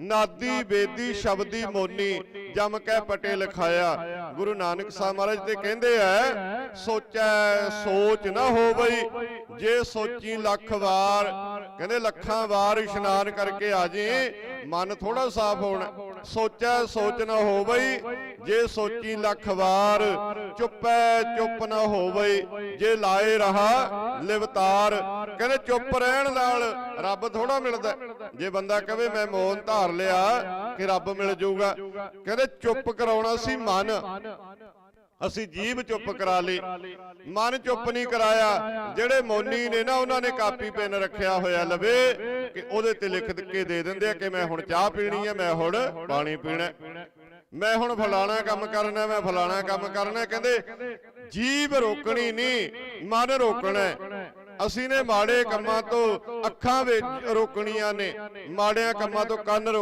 ਨਾਦੀ ਬੇਦੀ ਸ਼ਬਦੀ ਮੋਨੀ ਜਮ ਕਹਿ ਪਟੇ ਲਿਖਾਇਆ। ਗੁਰੂ ਨਾਨਕ ਸਾਹਿਬ ਮਹਾਰਾਜ ਤੇ ਕਹਿੰਦੇ ਐ ਸੋਚੈ ਸੋਚ ਨਾ ਹੋਵਈ। ਜੇ ਸੋਚੀ ਲੱਖ ਵਾਰ ਕਹਿੰਦੇ ਲੱਖਾਂ ਵਾਰ ਇਸ਼ਨਾਨ ਕਰਕੇ ਆ ਜੇ ਮਨ ਥੋੜਾ ਸਾਫ਼ ਹੋਣਾ। ਸੋਚੈ ਸੋਚ ਨਾ ਹੋਵਈ। ਜੇ ਸੋਚੀ ਲੱਖ ਵਾਰ ਚੁੱਪੈ ਚੁੱਪ ਨਾ ਹੋਵਈ। ਜੇ ਲਾਏ ਰਹਾ ਲਿਵਤਾਰ। ਕਹਿੰਦੇ ਚੁੱਪ ਰਹਿਣ ਨਾਲ ਰੱਬ ਥੋੜਾ ਮਿਲਦਾ। ਜੇ ਬੰਦਾ ਕਵੇ ਮੈਂ ਮੌਨ ਧਾਰ ਲਿਆ ਕਿ ਰੱਬ ਮਿਲ ਜਾਊਗਾ ਕਹਿੰਦੇ ਚੁੱਪ ਕਰਾਉਣਾ ਸੀ ਮਨ। ਅਸੀਂ ਜੀਭ ਚੁੱਪ ਕਰਾ ਲਈ। ਮਨ ਚੁੱਪ ਨਹੀਂ ਕਰਾਇਆ। ਜਿਹੜੇ ਮੌਨੀ ਨੇ ਨਾ ਉਹਨਾਂ ਨੇ ਕਾਪੀ ਪੈਨ ਰੱਖਿਆ ਹੋਇਆ ਲਵੇ ਕਿ ਉਹਦੇ ਤੇ ਲਿਖ ਕੇ ਦੇ ਦਿੰਦੇ ਆ ਕਿ ਮੈਂ ਹੁਣ ਚਾਹ ਪੀਣੀ ਹੈ ਮੈਂ ਹੁਣ ਪਾਣੀ ਪੀਣਾ। ਮੈਂ ਹੁਣ ਫਲਾਣਾ ਕੰਮ ਕਰਨਾ ਮੈਂ ਫਲਾਣਾ ਕੰਮ ਕਰਨਾ। ਕਹਿੰਦੇ ਜੀਭ ਰੋਕਣੀ ਨਹੀਂ ਮਨ ਰੋਕਣਾ। ਅਸੀਂ ਨੇ ਮਾੜੇ ਕੰਮਾਂ ਤੋਂ ਅੱਖਾਂ ਵਿੱਚ ਰੋਕਣੀਆਂ ਨੇ ਮਾੜਿਆਂ ਕੰਮਾਂ ਤੋਂ ਕੰਨ ਰੋਕ